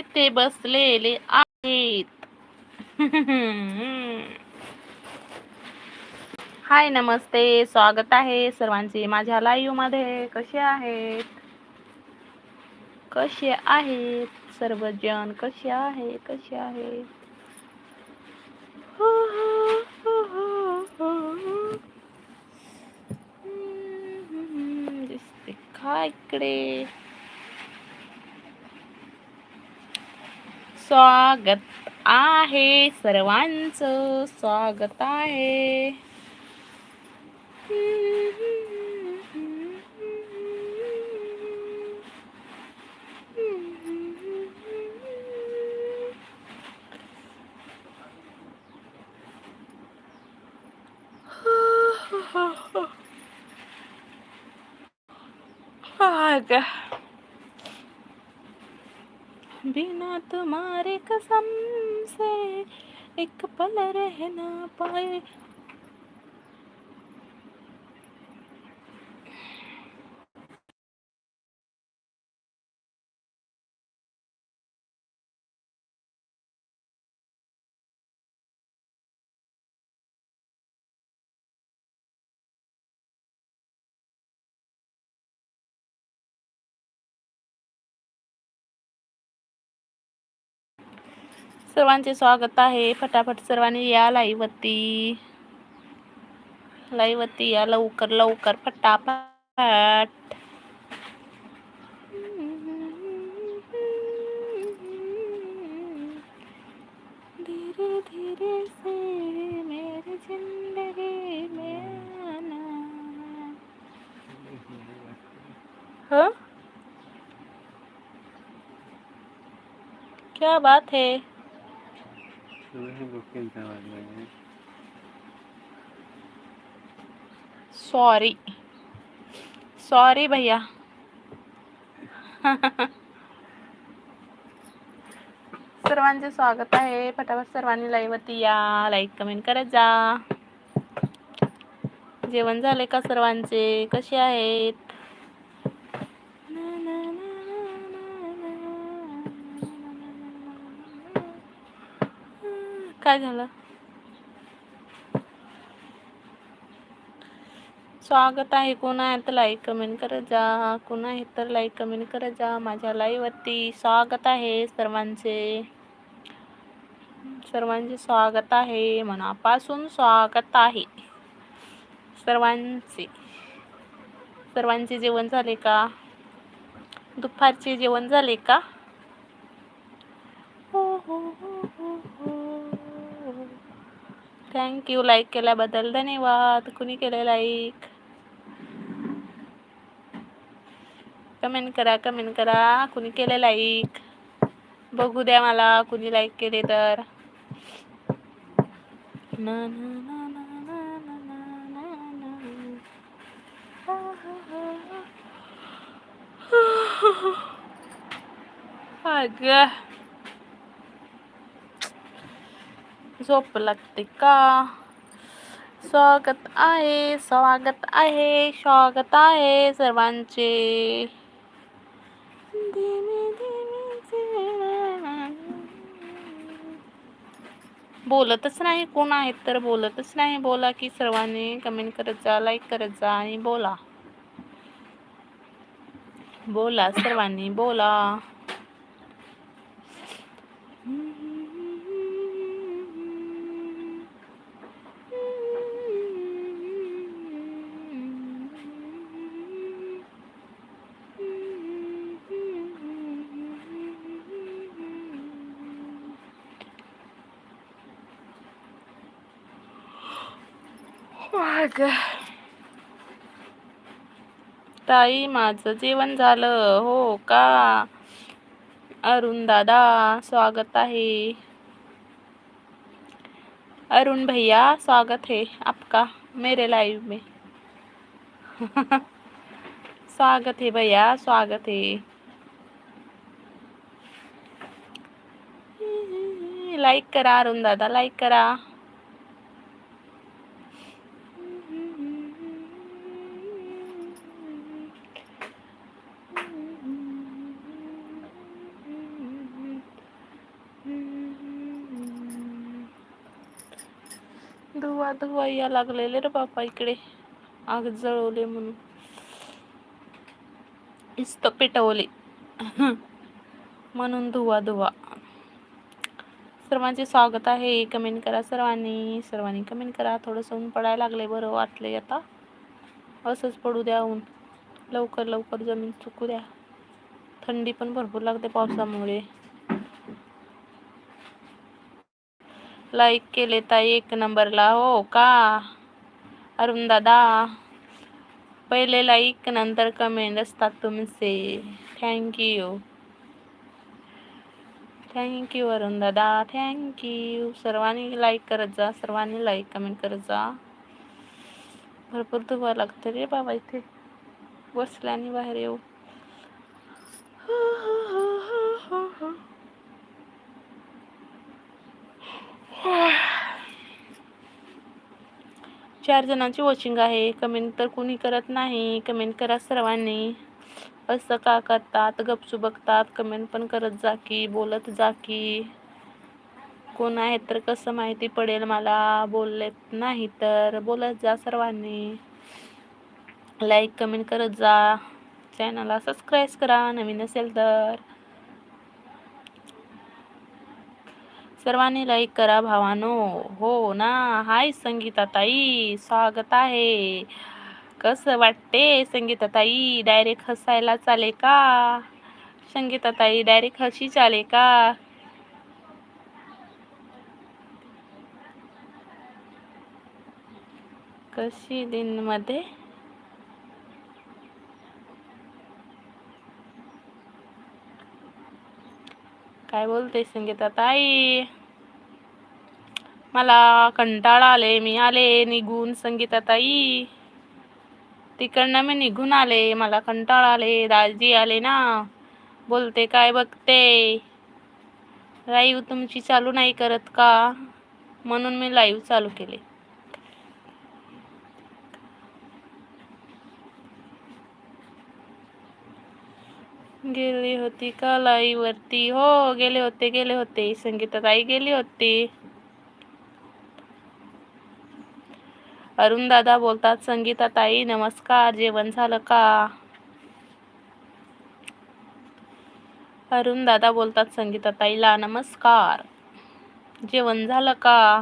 इथे बसलेले आहेत. हाय नमस्ते. स्वागत आहे सर्वांचे माझ्या लाईव्हमध्ये. कसे आहेत? कसे आहेत? सर्वजण कसे आहे कसे आहेत? दिसते का इकडे? स्वागत आहे सर्वांचं स्वागत आहे आगा. बिना तुम्हारे कसम से एक पल रह ना पाए। सर्वांचे स्वागत आहे. फटाफट सर्वांनी या लाईव्हवरती लाईव्हवरती या लवकर लवकर, फटाफट. धीरे धीरे ज़िंदगी हाँ? क्या बात है? सॉरी सॉरी भैया. सर्वांचे स्वागत आहे. फटाफट सर्वांनी लाईव्हवरती या. लाईक कमेंट करत जा. जेवण झाले का सर्वांचे? कसे आहेत? काय झालं? स्वागत आहे. कोण आहे तर लाईक कमेंट करत जा. कोण आहे तर लाईक कमेंट करत जा. माझ्या लाईव्हवरती स्वागत आहे सर्वांचे. सर्वांचे स्वागत आहे. मनापासून स्वागत आहे. सर्वांचे. सर्वांचे जेवण झाले का? दुपारचे जेवण झाले का? हो हो हो हो हो. थँक्यू लाईक केल्याबद्दल धन्यवाद. कुणी केले लाईक कमेंट करा कमेंट करा. कुणी केलं लाईक बघू द्या मला कुणी लाईक केले तर. ना ना ना ना ना ना ना. हा, हा, हा, हा. अगं झोप लागते का स्वागत आहे स्वागत आहे स्वागत आहे सर्वांचे। बोलतच नाही कोण आहेत तर बोलतच नाही बोला की सर्वांनी कमेंट करत जा लाईक करत जा आणि बोला। बोला सर्वांनी बोला। ताई माझं जेवण झालं. हो का? अरुण दादा स्वागत आहे. अरुण भैया स्वागत है आपका मेरे लाइव में. स्वागत है भैया स्वागत है लाईक करा अरुण दादा लाईक करा. धुवा धुवा या लागलेले रे बापा इकडे. आग जळवले म्हणून. इस्त पेटवले. म्हणून धुवा धुवा. सर्वांचे स्वागत आहे. कमेंट करा सर्वांनी. सर्वांनी कमेंट करा. थोडंसं ऊन पडायला लागले बरं वाटले आता. असंच पडू द्या ऊन. लवकर लवकर जमीन सुकू द्या. थंडी पण भरपूर लागते पावसामुळे. लाईक केले ताई एक नंबरला हो का? अरुण दादा पहिले लाईक नंतर कमेंट असतात तुमचे. थँक्यू थँक्यू अरुण दादा. थँक्यू सर्वांनी लाईक करत जा. सर्वांनी लाईक कमेंट करत जा. भरपूर धुवा लागतं रे बाबा इथे. बसल्याने बाहेर येऊ. चार जणांची वॉचिंग आहे. कमेंट तर कुणी करत नाही. कमेंट करा सर्वांनी. असं का करतात? गपचू बघतात. कमेंट पण करत जा की बोलत जा की. कोण आहे तर कसं माहिती पडेल मला? बोललेत नाही तर बोलत जा सर्वांनी. लाईक कमेंट करत जा. चॅनलला सबस्क्राईब करा. नवीन असेल तर. सर्वांनी लाईक करा भावानो. हो ना? हाय संगीता ताई स्वागत आहे. कसं वाटते संगीता ताई? डायरेक्ट हसायला चाले का? संगीता ताई डायरेक्ट हशी चाले का? कशी दिनमध्ये काय बोलते संगीता ताई? मला कंटाळा आले मी आले निघून संगीता ताई. तिकडनं मी निघून आले मला कंटाळा आले दाजी आले ना. बोलते काय बघते? लाईव्ह तुमची चालू नाही करत का? म्हणून मी लाईव्ह चालू केले. गेली होती का वरती हो गेले होते गेले होते. संगीता ताई गेली होती. अरुण दादा बोलतात संगीता ताई नमस्कार. जेवण झालं का? अरुण दादा बोलतात संगीता ताईला नमस्कार. जेवण झालं का?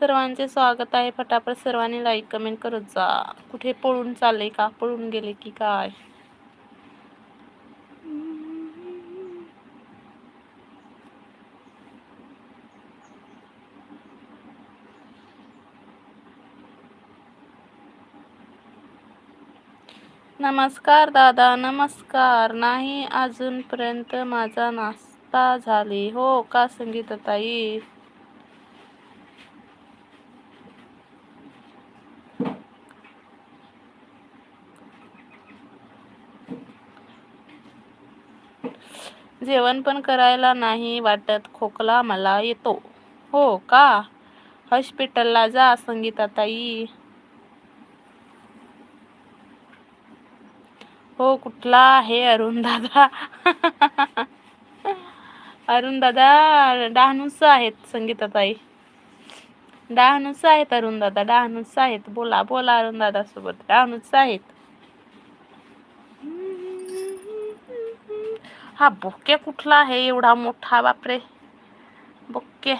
सर्वांचे स्वागत आहे. फटाफट सर्वांनी लाईक कमेंट करत जा. कुठे पळून चालले का? पळून गेले की काय? नमस्कार दादा नमस्कार. नाही अजूनपर्यंत माझा नाश्ता झाली. हो का संगीताताई? जेवण पण करायला नाही वाटत. खोकला मला येतो. हो का? हॉस्पिटलला जा संगीताताई. हो कुठला आहे अरुण दादा? अरुण दादा डहाणूस आहेत संगीताताई. डहाणूस आहेत अरुण दादा डहाणूस आहेत. बोला बोला अरुण दादा सोबत. डहाणूस आहेत. हा बोके कुठला आहे एवढा मोठा? बापरे. बोके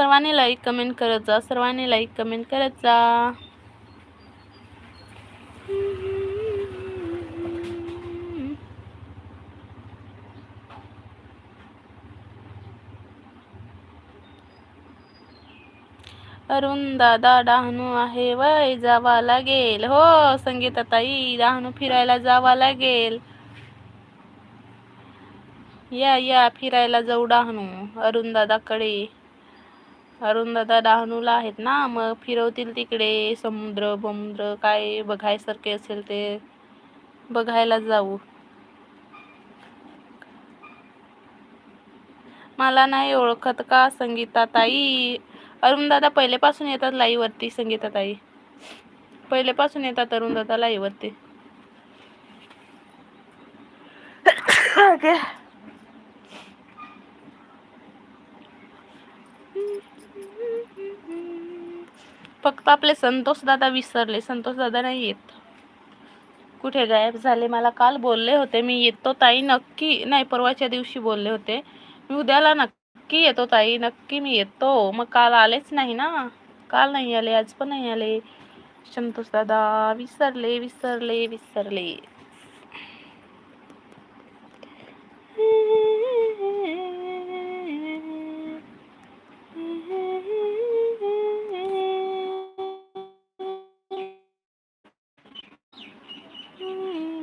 सर्वांनी लाईक कमेंट करत जा. सर्वांनी लाईक कमेंट करत जा. अरुण दादा डहाणू आहे वय जावा लागेल. हो संगीता ताई डहाणू फिरायला जावा लागेल. या या फिरायला जाऊ डहाणू. अरुण दादाकडे. अरुणदादा डहाणूला आहेत ना मग फिरवतील तिकडे समुद्र बमुद्र काय बघायसारखे असेल ते बघायला जाऊ. मला नाही ओळखत का संगीता ताई अरुणदादा पहिलेपासून येतात लाईवरती संगीता ताई पहिलेपासून येतात अरुण लाईवरती. लाईव्ह फक्त आपले संतोष दादा विसरले. संतोष दादा नाही येत. कुठे गायब झाले? मला काल बोलले होते. मी येतो ताई नक्की नाही परवाच्या दिवशी बोलले होते. मी उद्याला नक्की येतो ताई नक्की मी येतो. मग काल आलेच नाही ना? काल नाही आले आज पण नाही आले. संतोष दादा विसरले विसरले विसरले.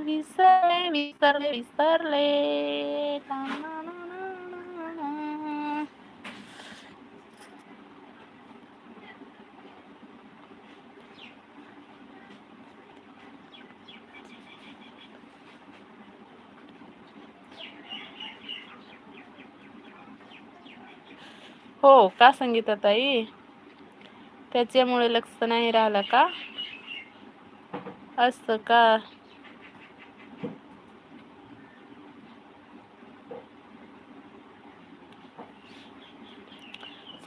विसरले विसरले विसरले. हो का संगीता ताई? त्याच्यामुळे लक्ष नाही राहिलं का? असं का?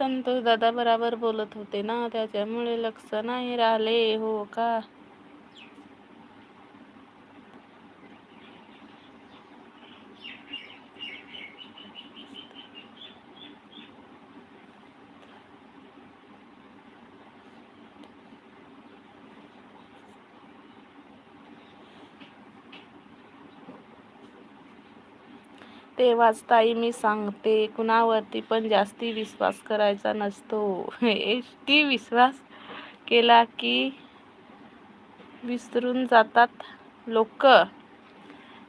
संतोष दादा बराबर बोलत होते ना त्याच्यामुळे लक्ष नाही राहिले हो का? तेव्हाच ताई मी सांगते कुणावरती पण जास्ती विश्वास करायचा नसतो. ती विश्वास केला की विसरून जातात लोक.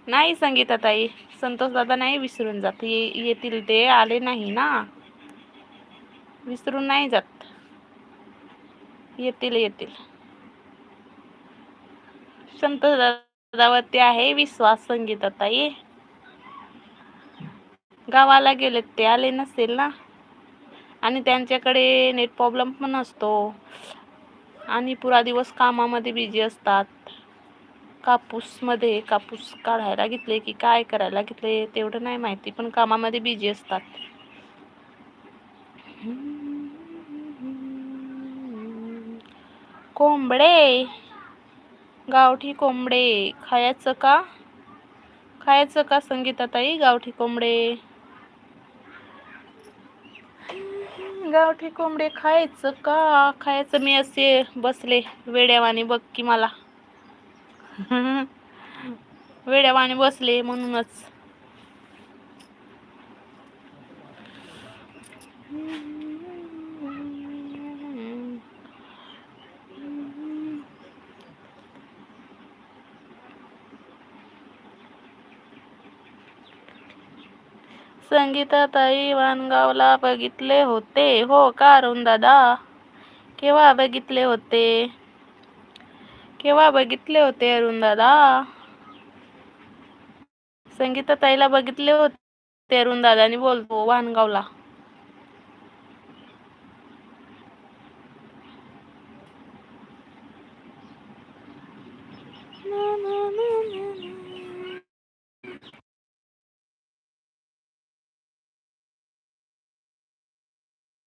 नाही संगीता ताई संतोष दादा नाही विसरून जात. ये येतील ते आले नाही ना. विसरून नाही जात. येतील येतील. संतोष दादावरती आहे विश्वास संगीता ताई. गावाला गेलेत ते आले नसेल ना? आणि त्यांच्याकडे नेट प्रॉब्लेम पण असतो. आणि पुरा दिवस कामामध्ये बिझी असतात. कापूसमध्ये कापूस काढायला घेतले की काय करायला घेतले तेवढं नाही माहिती पण कामामध्ये बिझी असतात. कोंबडे. गावठी कोंबडे. खायचं का? खायचं का संगीताताई गावठी कोंबडे? गावठी कोंबडे खायचं का? खायचं मी असे बसले. वेड्यावाने बघ की मला. वेड्यावाने बसले म्हणूनच. संगीताताई वाणगावला बघितले होते. हो का अरुणदादा केव्हा बघितले होते? केव्हा बघितले होते अरुणदादा संगीताताईला बघितले होते अरुणदादानी बोलतो वाणगावला ना ना.